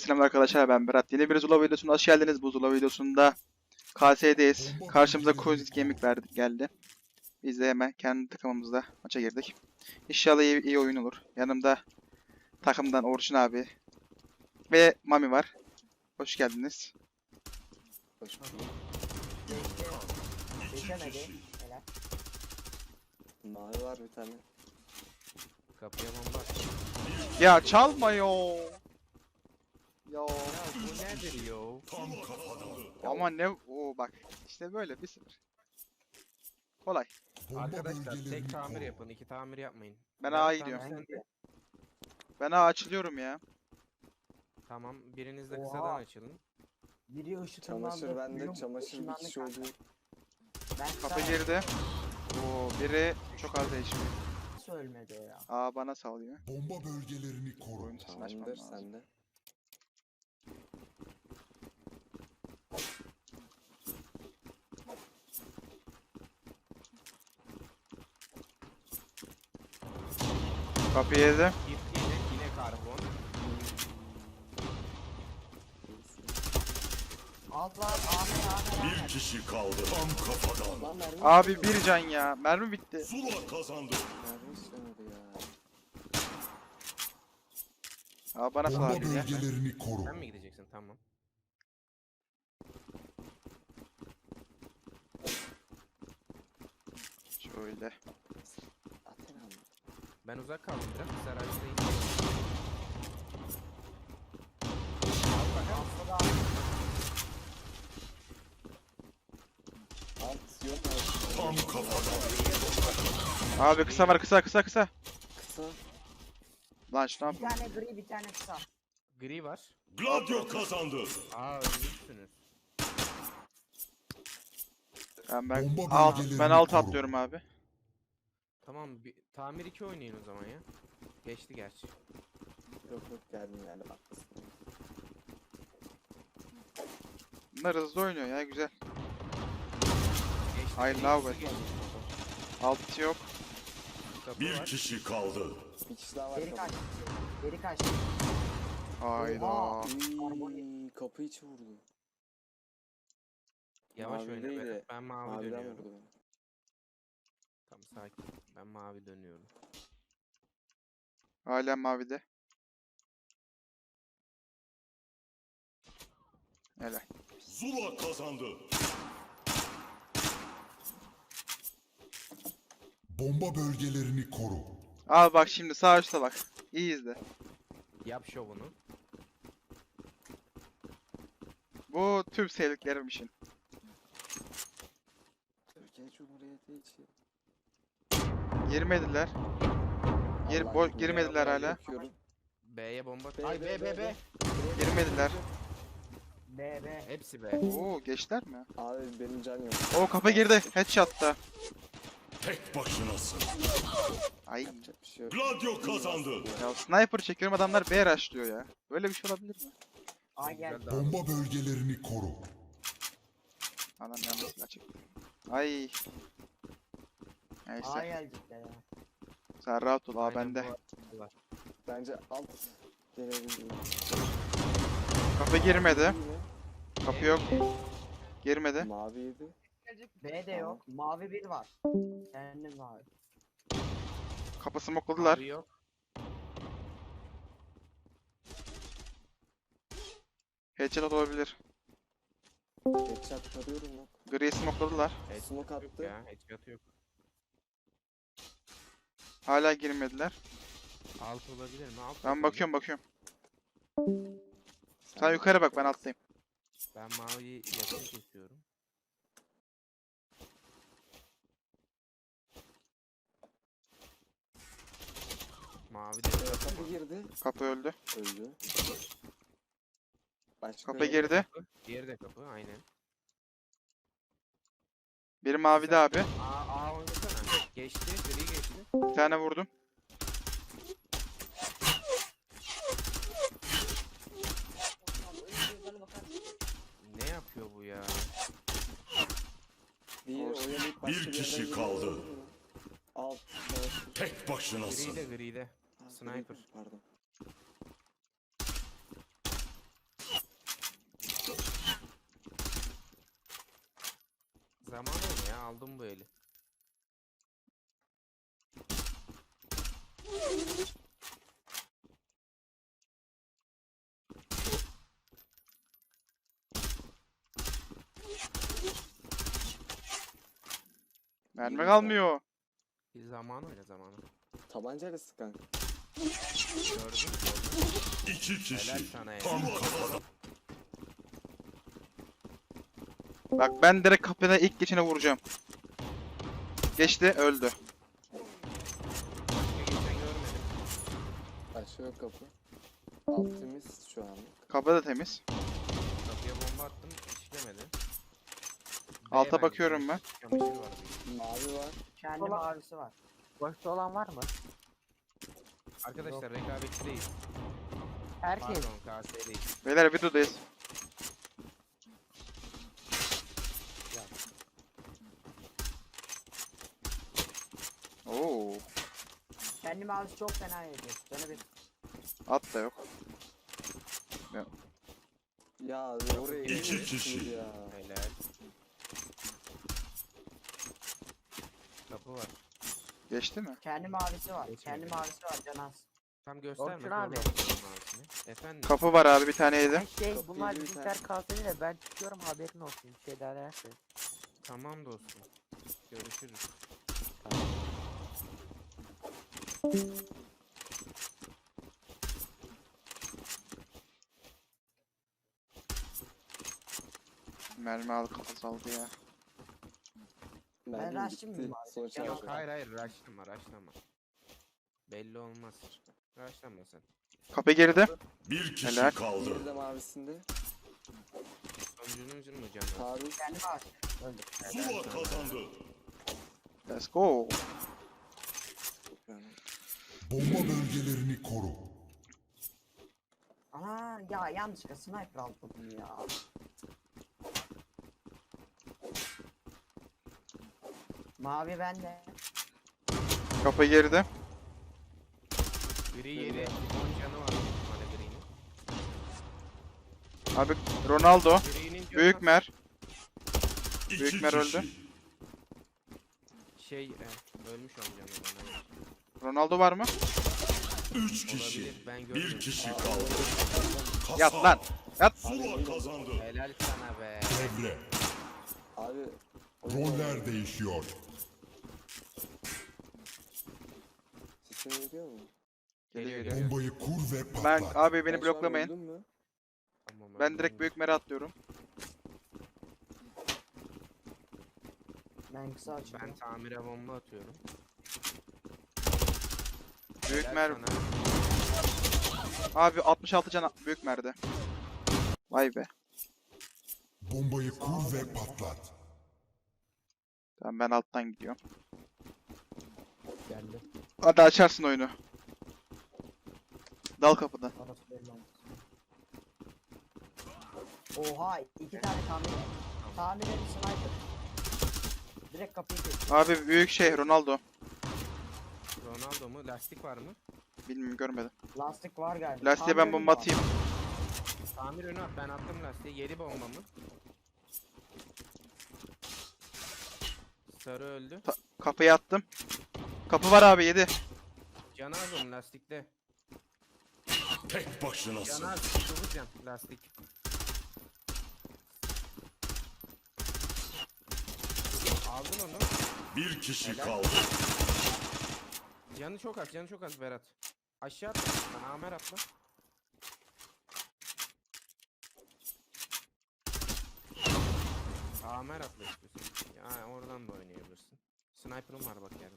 selamlar arkadaşlar ben Berat. Yeni bir Zula videosuna hoş geldiniz. Bu Zula videosunda KS'deyiz. Karşımıza Kozit Gaming verdi, geldi. Biz de hemen kendi takımımızda maça girdik. İnşallah iyi, iyi oyun olur. Yanımda takımdan Orçun abi ve Mami var. Hoş geldiniz. Hoş bulduk. Mavi var bir tane. Kapıya bomba. Ya çalma yo. Yo. Ya bu nedir yo? Ama ne o bak. İşte böyle 1-0. Kolay. Arkadaşlar tek tamir yapın, iki tamir yapmayın. Ben A'ya gidiyorum. sen de- Ben A açılıyorum ya. Tamam, biriniz de Oha. kısadan açılın. Biri ışıklandı. Çamaşır bende, çamaşır bir kişi oldu. Ben Kapı girdi. Oo biri çok az değişmiyor. Nasıl ölmedi o ya? Aa bana sallıyor. Bomba bölgelerini koru. Oyun sesini açmam Tamamdır lazım. sende. Kapı yedi. Git yine, yine karbon. Alt var. Ahmet Ahmet Bir kişi kaldı tam kafadan. Lan mermi Abi bir can ya. Mermi bitti. Zula kazandı. Mermi işlemedi ya. Aa bana Bomba sallıyor ya. bölgelerini koru. Sen mi gideceksin? Tamam. Şöyle. Ben uzak kaldım biraz. Tam kafadan. Abi kısa var kısa kısa kısa. Kısa. Lan şu ne Bir tane gri bir tane kısa. Gri var. Gladio kazandı. Aa ölmüşsünüz. Ben, ben, Bomba alt, bölgelerini ben alt koru. atlıyorum abi. Tamam, bir, tamir 2 oynayın o zaman ya. Geçti gerçi. Yok yok geldim yani bak. Bunlar hızlı oynuyor ya güzel. Geçti. I love it. geliyor. Alt yok. Kapı Bir var. kişi kaldı. Bir kişi daha var. Geri kaç. Geri kaç. Hayda. Oha. Iiii, Kapı içi vurdu. Yavaş Mavi oyna değil Berat. de Ben mavi Maviden dönüyorum. vurdu beni. Tamam sakin. Ben mavi dönüyorum. Hala mavide. Helal. Zula kazandı. Bomba bölgelerini koru. Al bak şimdi sağ üstte bak. İyi izle. Yap şovunu. Bu tüm sevdiklerim için. Türkiye Cumhuriyeti içi. Girmediler. Gir, bo- girmediler hala. B'ye bomba. Ay B, B B. Girmediler. B B. Hepsi B. Oo geçtiler mi? Abi benim can yok. Oo kapı girdi. Headshot'ta. Tek başınasın. Ay. Şey. Gladio kazandı. Ya sniper çekiyorum adamlar B rushlıyor ya. Böyle bir şey olabilir mi? A gel. Bomba bölgelerini koru. Adam yanlış çekti. Ay. A Neyse. gelecek de ya. Sen rahat ol. Aa Aynen bende. bu var. Bence alt gelebilir. Kapı girmedi. Kapı yok. Girmedi. Mavi yedi. B de yok. Mavi bir var. Kendim mavi. Kapı smokladılar. Abi yok. Headshot olabilir. Headshot tarıyorum yok. Gri smokladılar. Headshot Smoke yok attı. ya. Headshot yok. Hala girmediler. Alt olabilir mi? Alt Ben olabilir. bakıyorum bakıyorum. Sen yukarı bak ben alttayım. Ben maviyi yakın kesiyorum. Mavi de kapı girdi. Kapı öldü. Öldü. Başka Kapı girdi. Diğeri de kapı aynen. Biri mavide abi. Geçti. Gri geçti. Bir tane vurdum. Ne yapıyor bu ya? Bir, kişi kaldı. Alt. Tek başınasın. Gri de gri de. Sniper. Pardon. Zaman ya aldım bu eli. Mermi kalmıyor. Bir zamanı öyle zamanı. Tabancayla sık kanka. Gördün? İki Helal kişi. sana ya. Tam kazandı. Bak ben direkt kapıda ilk geçene vuracağım. Geçti öldü. Geçen görmedim. Yok kapı. Alt temiz şu an. Kapı da temiz. Kapıya bomba attım işlemedi. Alta bence, bakıyorum ben. Çamaşır var bir. Mavi var. Kendi Sola- mavisi var. Boşta olan var mı? Arkadaşlar rekabetçideyiz. Herkes. Pardon KS'deyiz. Beyler videodayız. Oo, Kendi mavisi çok fena yedi. Canı bir. at da yok. Ya oraya İki kişi. Ya. Helal. Kapı var. Geçti mi? Kendi mavisi var. Geçmedi. Kendi mavisi var Canaz. Tam gösterme. Orçun abi. Efendim. Kapı var abi bir tane yedim. Ben şey Kapıyı bunlar bir bizimkiler tane- kalsın da ben çıkıyorum haberin olsun. Bir şey daha dersin. Tamam dostum. Görüşürüz. Mermi aldık azaldı ya. Mermim rush'ım bitti. mıyım abi? Son Yok. Yok hayır hayır rushlama rushlama. Belli olmaz. Rushlama sen. Kapı girdi. Bir kişi Helal. kaldı. Bir de mavisinde. Sonucunun mu canı? Mavisi. Zula kazandı. Let's go. Bomba bölgelerini koru. Ana ya yanlışlıkla sniper aldım ya. Mavi bende. Kapı girdi. Gri yedi. 10 canı var. Bana Gri'nin. Abi Ronaldo. Gri'nin canı Büyük mer. İki Büyükmer kişi. öldü. Şey e, ölmüş canı bana. Ronaldo var mı? Üç kişi. Olabilir ben görmedim. Bir kişi kaldı. Yat Kasa. lan. Yat. Zula kazandı. Helal sana be. Devre. Abi. Roller değişiyor. Sesim geliyor mu? Geliyor Geliyor. Bombayı kur ve Ben patlat. abi beni Ben şu an bloklamayın. öldüm mü? Tamam, Ben direkt büyük mere atlıyorum. Ben kısa açıyorum. Ben tamire bomba atıyorum. Büyük mer. Abi 66 can büyük merde. Vay be. Bombayı kur ve patlat. Tamam ben alttan gidiyorum. Geldi. Hadi açarsın oyunu. Dal kapıdan. Orası belli olmaz. Oha iki tane tamir. Tamir edin sniper. Direkt kapıyı kes. Abi büyük şey Ronaldo. Ronaldo mu? Lastik var mı? Bilmiyorum görmedim. Lastik var galiba. Lastiğe ben Tamir bomba önü var. atayım. Tamir önü at. Ben attım lastiği. Yedi bomba mı? Sarı öldü. Kapıyı attım. Kapı var abi 7. Can az onun lastikte. Tek başınasın. az. Sıvı can. Lastik. Aldın onu. Bir kişi Helal. kaldı. Canı çok az. Canı çok az Berat. Aşağı at. Bana Amer atla. Amer atla istiyorsun. Ya oradan da oynayabilirsin. Sniper'ım var bak yani.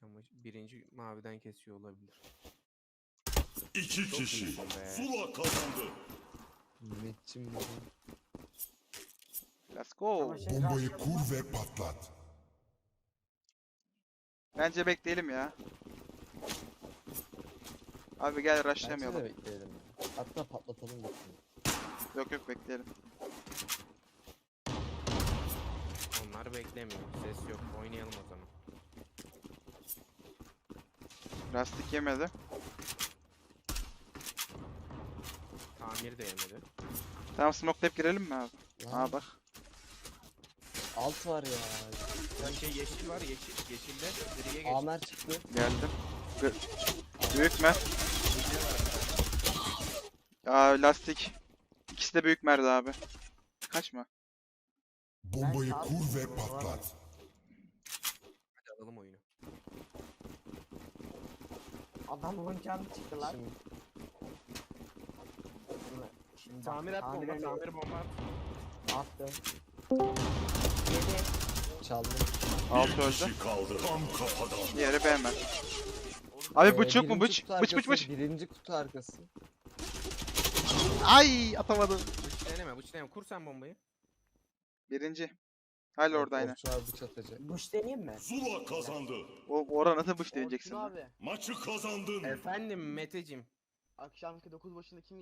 Çamaşır birinci maviden kesiyor olabilir. İki Çok kişi. iyisin be. Zula kazandı. Let's go. Bombayı kur ve patlat. Bence bekleyelim ya. Abi gel rushlamayalım. Bence bekleyelim. Hatta patlatalım gitsin. Yok yok bekleyelim. Onlar beklemiyor. Ses yok. Oynayalım o zaman. Lastik yemedi. Tamir de yemedi. Tamam smoke girelim mi abi? Aa bak. Alt var ya. Bir şey yeşil var yeşil. Yeşilde griye geç. Amer çıktı. Geldim. Gı- büyük mer. Aa lastik. İkisi de büyük merdi abi. Kaçma. Bombayı kur ve patlat. Hadi alalım oyunu. Adamın canı çıktı lan. Şimdi Şimdi Tamir at bomba, tamire tamir bomba at. attı. Çaldım. Altı Bir öldü. kişi kaldı. Tam kafadan. Diğeri B mer. Abi Ee, bıç yok mu birinci bıç? kutu Bıç bıç arkası, bıç. Birinci kutu arkası. Ay atamadım. Bıç deneme bıç deneme. Kur sen bombayı. Birinci. Hala orada aynı. Orçun abi bıç atacak. Buş deneyeyim mi? Zula kazandı. O orada nasıl bıç deneyeceksin? Orçun abi. Maçı kazandın. Efendim Meteciğim. Akşamki 9 başında kim